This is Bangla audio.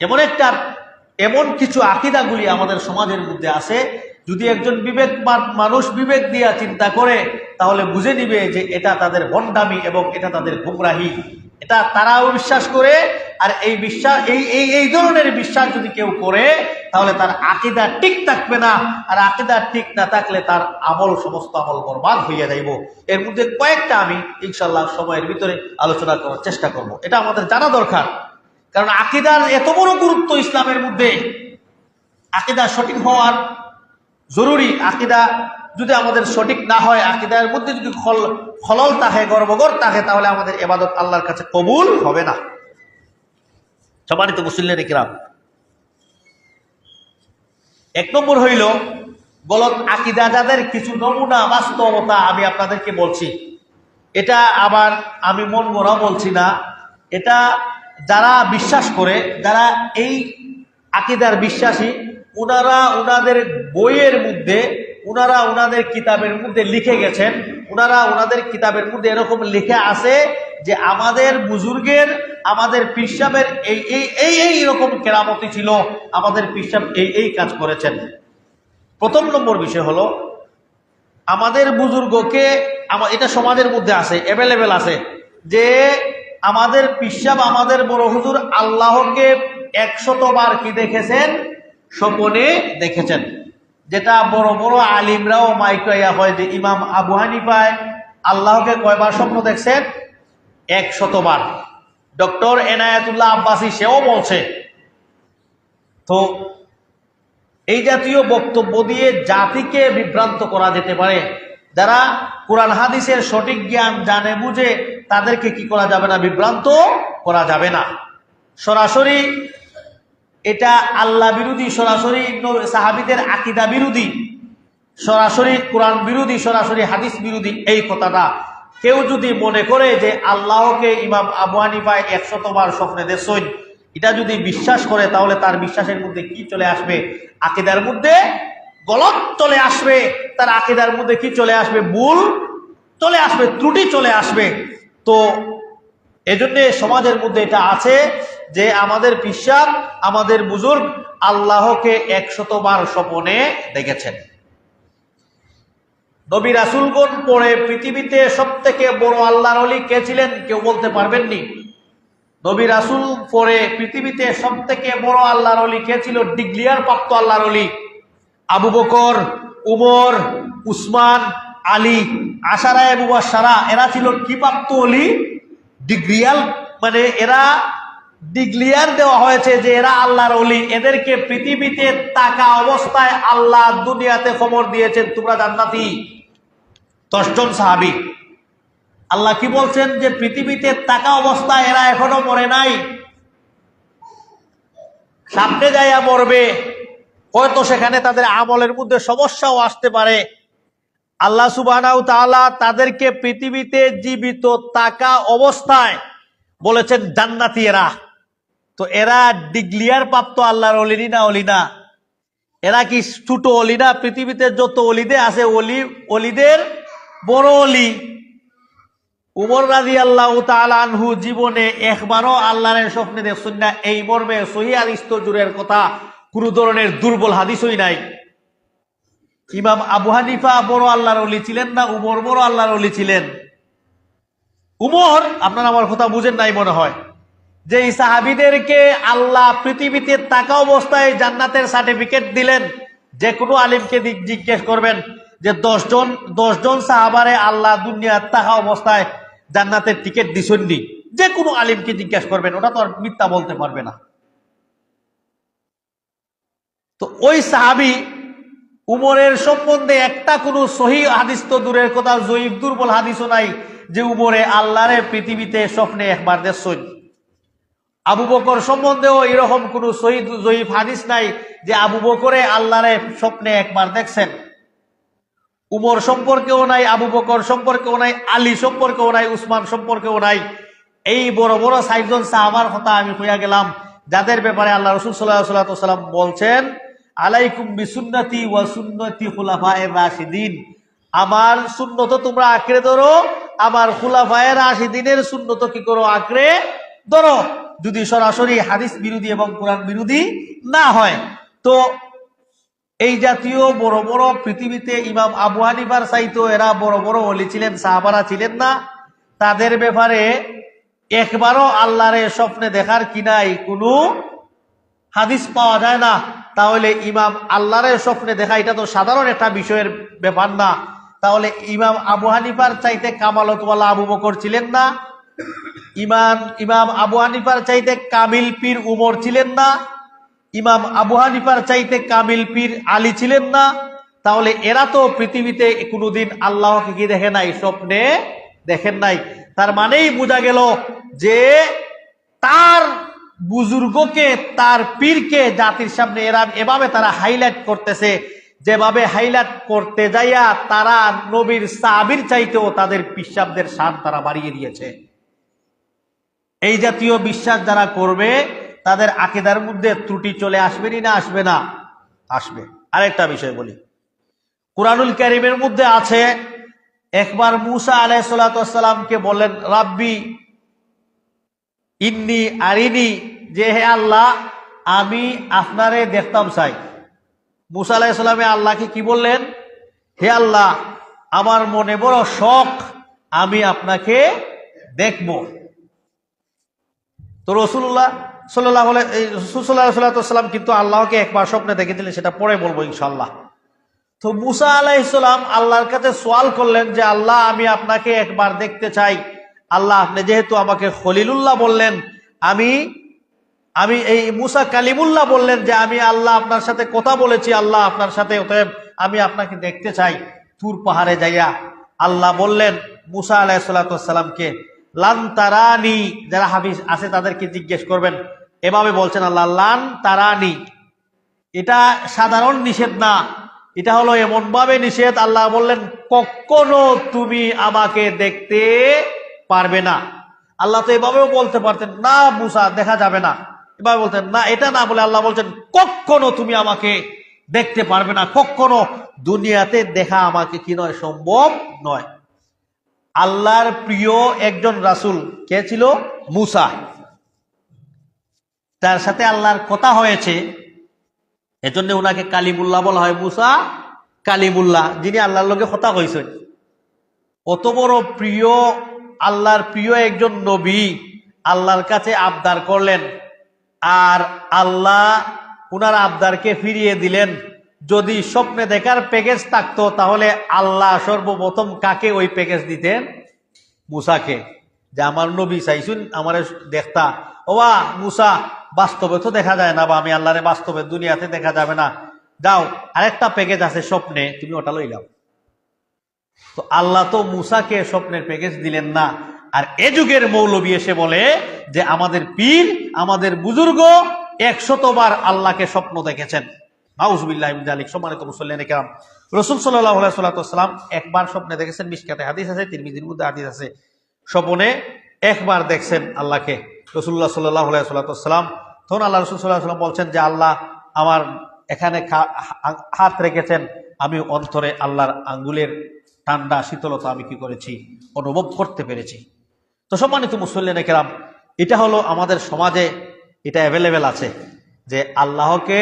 এমন একটা, এমন কিছু আকিদাগুলি আমাদের সমাজের মধ্যে আছে, যদি একজন বিবেক মানুষ বিবেক দিয়া চিন্তা করে, তাহলে বুঝে নিবে যে এটা তাদের ভণ্ডামি এবং এটা তাদের গুমরাহি। এটা তারাও বিশ্বাস করে, আর এই বিশ্বাস, এই এই এই ধরনের বিশ্বাস যদি কেউ করে, তাহলে তার আকিদা ঠিক থাকবে না, আর আকিদা ঠিক না থাকলে তার আমল, সমস্ত আমল বরবাদ হইয়া যাইব। এর মধ্যে কয়েকটা আমি ইনশাল্লাহ সময়ের ভিতরে আলোচনা করার চেষ্টা করব। এটা আমাদের জানা দরকার। কারণ আকিদার এত বড় গুরুত্ব ইসলামের মধ্যে। আকিদা সঠিক হওয়ার জরুরি। আকিদা যদি আমাদের সঠিক না হয়, আকিদার মধ্যে যদি খল খলল থাকে গর্বগর থাকে তাহলে আমাদের এবাদত আল্লাহর কাছে কবুল হবে না। সম্মানিত মুসল্লের কিরাম এক নম্বর হইল গলত আকিদা যাদের কিছু নমুনা বাস্তবতা আমি আপনাদেরকে বলছি। এটা আবার আমি মন গড়া বলছি না। এটা যারা বিশ্বাস করে, যারা এই আকিদার বিশ্বাসী ওনারা ওনাদের বইয়ের মধ্যে ওনারা ওনাদের কিতাবের মধ্যে লিখে গেছেন ওনারা ওনাদের কিতাবের মধ্যে এরকম লিখে আছে যে আমাদের বুজুর্গের, আমাদের পিসাবের এই এই এই এই রকম কেরামতি ছিল, আমাদের পিসাব এই এই কাজ করেছেন। প্রথম নম্বর বিষয় হলো, আমাদের বুজুর্গকে এটা সমাজের মধ্যে আছে অ্যাভেলেবেল আছে, যে আমাদের পিসাব আমাদের বড় হুজুর আল্লাহকে একশতবার কি দেখেছেন? স্বপনে দেখেছেন। যেটা বড় বড় আলিমরাও মাইকাইয়া হয় যে ইমাম আবু হানিফায় আল্লাহকে কয়বার স্বপ্ন দেখছেন? এক শতবার ডক্টর এনায়াতুল্লাহ আব্বাসী সেও বলছে। তো এই জাতীয় বক্তব্য দিয়ে জাতিকে বিভ্রান্ত করা যেতে পারে। যারা কোরআন হাদিসের সঠিক জ্ঞান জানে, বুঝে তাদেরকে কি করা যাবে না? বিভ্রান্ত করা যাবে না। সরাসরি এটা আল্লাহ বিরোধী, সরাসরি সাহাবিদের আকিদা বিরোধী, সরাসরি কোরআন বিরোধী, সরাসরি হাদিস বিরোধী, এই কথাটা কেউ যদি মনে করে যে আল্লাহকে ইমাম আবু হানিফায় একশতবার স্বপ্নে দেশই এটা যদি বিশ্বাস করে, তাহলে তার বিশ্বাসের মধ্যে কি চলে আসবে? আকিদার মধ্যে গলত চলে আসবে। তার আকিদার মধ্যে কি চলে আসবে? ভুল চলে আসবে, ত্রুটি চলে আসবে। তো এজন্যে সমাজের মধ্যে এটা আছে যে আমাদের বিশ্বাস আমাদের বুজুর্গ আল্লাহকে একশতবার স্বপনে দেখেছেন। নবী রাসুলগণ পরে পৃথিবীতে সব থেকে বড় আল্লাহর অলি কে ছিলেন কেউ বলতে পারবেননি। নবী রাসুল পরে পৃথিবীতে সব থেকে বড় আল্লাহর অলি কে ছিল? ডিগ্লিয়ার প্রাপ্ত আল্লাহর অলি আবু বকর, উমর, উসমান আলী আশারায় মুবাসারা এরা ছিল কি প্রাপ্ত অলি, ডিগ্রিয়াল মানে এরা ডিগ্লিয়ার দেওয়া হয়েছে যে এরা আল্লাহর অলি। এদেরকে পৃথিবীতে তাকা অবস্থায় আল্লাহ দুনিয়াতে খবর দিয়েছেন, তোমরা জান্নাতি। দশজন সাহাবি। আল্লাহ কি বলছেন যে পৃথিবীতে তাকা অবস্থায় এরা এখনও মরে নাই। সামনে যাইয়া মরবে। হয়তো সেখানে তাদের আমলের মধ্যে সমস্যাও আসতে পারে। আল্লাহ সুবাহ তাদেরকে পৃথিবীতে জীবিত তাকা অবস্থায় বলেছেন জান্নাতি এরা। তো এরা ডিগ্লিয়ার প্রাপ্ত আল্লাহর অলিনি না অলিনা? এরা কি ছোট অলি না? পৃথিবীতে যত অলিদে আছে, অলি, অলিদের বড় অলি। উমর রাজি আল্লাহ আনহু জীবনে একবারও আল্লাহরের স্বপ্নে দেখছেন না। এই মর্মে সহি আদিস্ত জুরের কথা। কোনো ধরনের দুর্বল হাদিসই নাই। ইমাম আবু হানিফা বড় আল্লাহর অলি ছিলেন না, উমর বড় আল্লাহর অলি ছিলেন। উমর, আপনার আমার কথা বুঝেন নাই মনে হয় যে এই সাহাবিদেরকে আল্লাহ পৃথিবীতে থাকা অবস্থায় জান্নাতের সার্টিফিকেট দিলেন, যে কোনো আলিমকে জিজ্ঞেস করবেন যে দশজন দশজন সাহাবারে আল্লাহ দুনিয়ার থাকা অবস্থায় জান্নাতের টিকিট দিছেননি, যে কোনো আলিমকে জিজ্ঞেস করবেন, ওটা তো আর মিথ্যা বলতে পারবে না। তো ওই সাহাবি উমরের সম্বন্ধে একটা কোনো সহি হাদিস তো দূরের কথা, জয়ীব দুর্বল হাদিসও নাই যে উমরে আল্লাহরে পৃথিবীতে স্বপ্নে একবার দেখছেন। আবু বকর সম্বন্ধেও এরকম কোনো শহীদ জয়ীফ হাদিস নাই যে আবু বকরে আল্লাহরে স্বপ্নে একবার দেখছেন। উমর সম্পর্কেও নাই, আবু বকর সম্পর্কেও নাই, আলী সম্পর্কেও নাই, উসমান সম্পর্কেও নাই। এই বড় বড় সাইজন সাহাবার কথা আমি হইয়া গেলাম, যাদের ব্যাপারে আল্লাহ রসুল সাল্লাহ সাল্লাম বলছেন আলাইকুম বিসুন্নতি ওয়া সুন্নতি খুলাফায়ের রাশিদিন। আমার সুন্নত তোমরা আঁকড়ে ধরো, আমার খুলাফায়ের রাশিদিনের সুন্নত কি করো আঁকড়ে ধরো। যদি সরাসরি হাদিস বিরোধী এবং কোরআন বিরোধী না হয়, তো এই জাতীয় বড় বড় পৃথিবীতে ইমাম আবু হানিফার চাইতো এরা বড় বড় অলি ছিলেন, সাহাবারা ছিলেন না। তাদের ব্যাপারে একবারও আল্লাহরে স্বপ্নে দেখার কিনাই কোনো হাদিস পাওয়া যায় না। তাহলে ইমাম আল্লাহরের স্বপ্নে দেখা, এটা তো সাধারণ একটা বিষয়ের ব্যাপার না। তাহলে ইমাম আবু হানিফার চাইতে কামালতওয়ালা আবু বকর ছিলেন না। ইমাম ইমাম আবু হানিফার চাইতে কামিল পীর উমর ছিলেন না। ইমাম আবু হানিফার চাইতে কামিল পীর আলী ছিলেন না। তাহলে এরা তো পৃথিবীতে কোনোদিন আল্লাহকে কি দেখে নাই, স্বপ্নে দেখেন নাই। তার মানেই বোঝা গেল যে তার বুজুর্গকে, তার পীরকে জাতির সামনে এরা এভাবে তারা হাইলাইট করতেছে। যেভাবে হাইলাইট করতে যাইয়া তারা নবীর সাবির চাইতেও তাদের পিসাবদের সান তারা বাড়িয়ে দিয়েছে। এই জাতীয় বিশ্বাস যারা করবে, তাদের আকিদার মধ্যে ত্রুটি চলে আসবেনি না আসবে না? আসবে। আরেকটা বিষয় বলি। কোরআনুল কারিমের মধ্যে আছে, একবার মুসা আলাই সালাতামকে বললেন, রাব্বি ইন্নি আরিনি, যে হে আল্লাহ, আমি আপনারে দেখতাম চাই। মুসা আলাহ সাল্লামে আল্লাহকে কি বললেন? হে আল্লাহ, আমার মনে বড় শখ, আমি আপনাকে দেখব। তো রসুল্লাহ সাল্লাহ রসুল্লাহ সাল্লাম কিন্তু আল্লাহকে একবার স্বপ্নে দেখেছিলেন সেটা পরে বলব ইনশাল্লাহ তো মুসা আলাইসালাম আল্লাহর কাছে সোয়াল করলেন যে, আল্লাহ, আমি আপনাকে একবার দেখতে চাই। আল্লাহ আপনি যেহেতু আমাকে খলিলুল্লাহ বললেন, আমি আমি এই মুসা কালিমুল্লাহ বললেন যে আমি আল্লাহ আপনার সাথে কথা বলেছি, আল্লাহ আপনার সাথে, অতএব আমি আপনাকে দেখতে চাই। তুর পাহাড়ে যাইয়া আল্লাহ বললেন, মুসা আলাহ সাল্লাতামকে লান তারানি, যারা হাফিজ আছে তাদেরকে জিজ্ঞেস করবেন। এভাবে বলছেন আল্লাহ, লান তারানি, এটা সাধারণ নিষেধ না, এটা হলো এমন ভাবে নিষেধ। আল্লাহ বললেন, কখনো তুমি আমাকে দেখতে পারবে না। আল্লাহ তো এভাবেও বলতে পারতেন, না মুসা, দেখা যাবে না। এভাবে বলতেন, না, এটা না বলে আল্লাহ বলছেন, কখনো তুমি আমাকে দেখতে পারবে না, কখনো। দুনিয়াতে দেখা আমাকে কি নয়, সম্ভব নয়। আল্লাহর প্রিয় একজন রাসুল কে ছিল? মুসা। তার সাথে আল্লাহর কথা হয়েছে। এজন্য ওনাকে কালিমুল্লাহ বলা হয়, মুসা কালিমুল্লাহ, যিনি আল্লাহর লোকে হতা হয়েছেন অত বড় প্রিয় আল্লাহর প্রিয় একজন নবী আল্লাহর কাছে আবদার করলেন। আর আল্লাহ উনার আবদারকে ফিরিয়ে দিলেন। যদি স্বপ্নে দেখার প্যাকেজ থাকতো, তাহলে আল্লাহ সর্বপ্রথম কাকে ওই প্যাকেজ দিতেন? মুসাকে। যে আমার নবী চাইছুন আমার দেখতা। ওবা, মুসা, বাস্তবে তো দেখা যায় না বা আমি আল্লাহরে বাস্তবে দুনিয়াতে দেখা যাবে না। যাও, আরেকটা প্যাকেজ আছে স্বপ্নে, তুমি ওটা লই যাও তো আল্লাহ তো মুসাকে স্বপ্নের প্যাকেজ দিলেন না। আর এ যুগের মৌলবী এসে বলে যে, আমাদের পীর, আমাদের বুজুর্গ একশতবার আল্লাহকে স্বপ্ন দেখেছেন। রসুল একবার স্বপ্নে দেখেছেন আছে মধ্যে আছে। স্বপনে একবার দেখছেন আল্লাহকে। আল্লাহ রসুল সাল্লাহ সাল্লাম বলছেন যে, আল্লাহ আমার এখানে হাত রেখেছেন, আমি অন্তরে আল্লাহর আঙ্গুলের ঠান্ডা শীতলতা আমি কি করেছি, অনুভব করতে পেরেছি। তো সম্মানিত মুসল্লিনে কেরাম, এটা হলো আমাদের সমাজে এটা অ্যাভেলেবেল আছে যে আল্লাহকে